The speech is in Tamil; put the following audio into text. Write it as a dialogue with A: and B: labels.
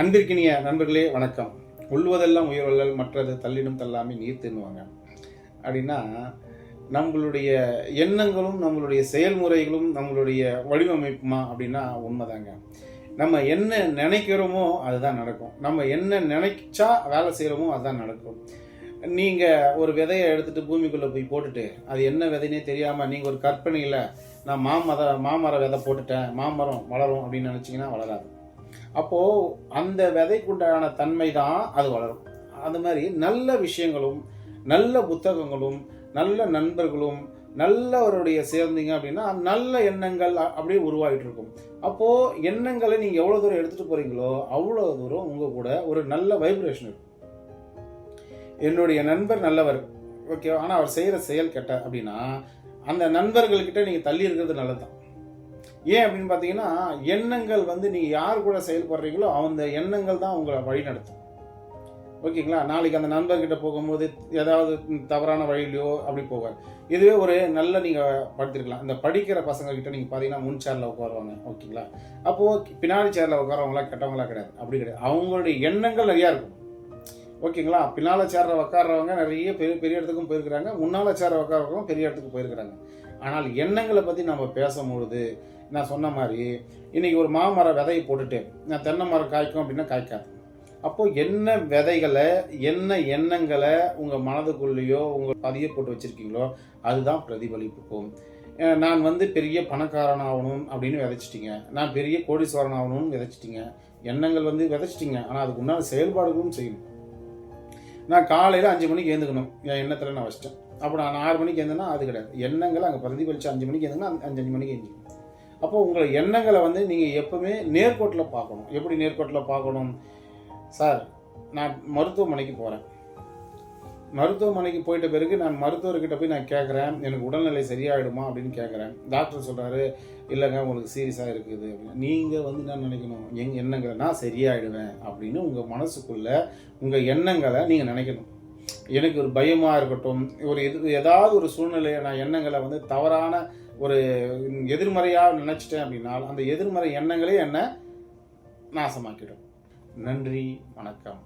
A: அன்பிற்கினிய நண்பர்களே வணக்கம். உள்வதெல்லாம் உயர்வல்லல் மற்றது தள்ளிடும் தள்ளாமல் நீர் தின்னுவாங்க அப்படின்னா நம்மளுடைய எண்ணங்களும் நம்மளுடைய செயல்முறைகளும் நம்மளுடைய வடிவமைப்புமா அப்படின்னா உண்மைதாங்க. நம்ம என்ன நினைக்கிறோமோ அதுதான் நடக்கும். நம்ம என்ன நினைச்சா வேலை செய்கிறோமோ அதுதான் நடக்கும். நீங்கள் ஒரு விதையை எடுத்துகிட்டு பூமிக்குள்ளே போய் போட்டுட்டு அது என்ன விதைனே தெரியாமல் நீங்கள் ஒரு கற்பனையில் நான் மாமர மாமர விதை போட்டுட்டேன் மாமரம் வளரும் அப்படின்னு நினச்சிங்கன்னா வளராது. அப்போது அந்த விதைக்குண்டான தன்மை தான் அது வளரும். அது மாதிரி நல்ல விஷயங்களும் நல்ல புத்தகங்களும் நல்ல நண்பர்களும் நல்லவருடைய சேர்ந்தீங்க அப்படின்னா நல்ல எண்ணங்கள் அப்படியே உருவாகிட்டு இருக்கும். அப்போது எண்ணங்களை நீங்கள் எவ்வளோ தூரம் எடுத்துகிட்டு போகிறீங்களோ அவ்வளோ தூரம் உங்கள் கூட ஒரு நல்ல வைப்ரேஷன் இருக்கும். என்னுடைய நண்பர் நல்லவர். ஓகே ஆனால் அவர் செய்கிற செயல் கெட்ட அப்படின்னா அந்த நண்பர்கள்கிட்ட நீங்கள் தள்ளி இருக்கிறது நல்லது தான் ஏன் அப்படின்னு பார்த்தீங்கன்னா எண்ணங்கள் வந்து நீங்கள் யார் கூட செயல்படுறீங்களோ அந்த எண்ணங்கள் தான் உங்களை வழி நடத்தும் ஓகேங்களா? நாளைக்கு அந்த நண்பர்கிட்ட போகும்போது ஏதாவது தவறான வழியிலையோ அப்படி போவார் இதுவே ஒரு நல்ல நீங்கள் படுத்திருக்கலாம். இந்த படிக்கிற பசங்கக்கிட்ட நீங்கள் பார்த்தீங்கன்னா முன் சேரில் உட்காருவாங்க. ஓகேங்களா? அப்போது பின்னாடி சேரில் உட்காரவங்களா கெட்டவங்களா கிடையாது. அப்படி கிடையாது. அவங்களுடைய எண்ணங்கள் நிறையா இருக்கும். ஓகேங்களா? பின்னால் சேரில் உட்கார்றவங்க நிறைய பெரிய பெரிய இடத்துக்கும் போயிருக்கிறாங்க. முன்னால் சேரில் உட்காரவங்க பெரிய இடத்துக்கு போயிருக்கிறாங்க. ஆனால் எண்ணங்களை பற்றி நம்ம பேசும்பொழுது நான் சொன்ன மாதிரி இன்றைக்கி ஒரு மாமர விதையை போட்டுட்டு நான் தென்னை மரம் காய்க்கும் அப்படின்னா காய்க்காது. அப்போது என்ன விதைகளை என்ன எண்ணங்களை உங்கள் மனதுக்குள்ளேயோ உங்கள் பதிய போட்டு வச்சுருக்கீங்களோ அதுதான் பிரதிபலிப்புக்கும் நான் வந்து பெரிய பணக்காரன் ஆகணும் அப்படின்னு விதைச்சிட்டிங்க. நான் பெரிய கோடீஸ்வரன் ஆகணும்னு விதைச்சிட்டிங்க. எண்ணங்கள் வந்து விதைச்சிட்டிங்க. ஆனால் அதுக்கு உண்டான செயல்பாடுகளும் செய்யணும். நான் காலையில் அஞ்சு மணிக்கு எழுந்துக்கணும். என் எண்ணத்தில் நான் வச்சிட்டேன். அப்போ நான் ஆறு மணிக்கு ஏந்தேன்னா அது கிடையாது. எண்ணங்கள் அங்கே பிரதிபலித்து அஞ்சு மணிக்கு எழுந்துன்னா அஞ்சு அஞ்சு மணிக்கு ஏந்திக்கணும் அப்போ உங்களை எண்ணங்களை வந்து நீங்கள் எப்பவுமே நேர்கோட்டில் பார்க்கணும். எப்படி நேர்கோட்டில் பார்க்கணும்? சார் நான் மருத்துவமனைக்கு போகிறேன் மருத்துவமனைக்கு போயிட்ட பிறகு நான் மருத்துவர்கிட்ட போய் நான் கேட்குறேன் எனக்கு உடல்நிலை சரியாயிடுமா அப்படின்னு கேட்குறேன் டாக்டர் சொல்கிறாரு இல்லைங்க உங்களுக்கு சீரியஸாக இருக்குது. அப்படின்னு. நீங்கள் வந்து என்ன நினைக்கணும்? எங் எண்ணங்களை நான் சரியாயிடுவேன் அப்படின்னு உங்கள் மனசுக்குள்ளே உங்கள் எண்ணங்களை நீங்கள் நினைக்கணும். எனக்கு ஒரு பயமாக இருக்கட்டும். ஒரு எது ஏதாவது ஒரு சூழ்நிலையை நான் எண்ணங்களை வந்து தவறான ஒரு எதிர்மறையாக நினச்சிட்டேன் அப்படின்னா அந்த எதிர்மறை எண்ணங்களே என்னை நாசமாக்கிடும். நன்றி வணக்கம்.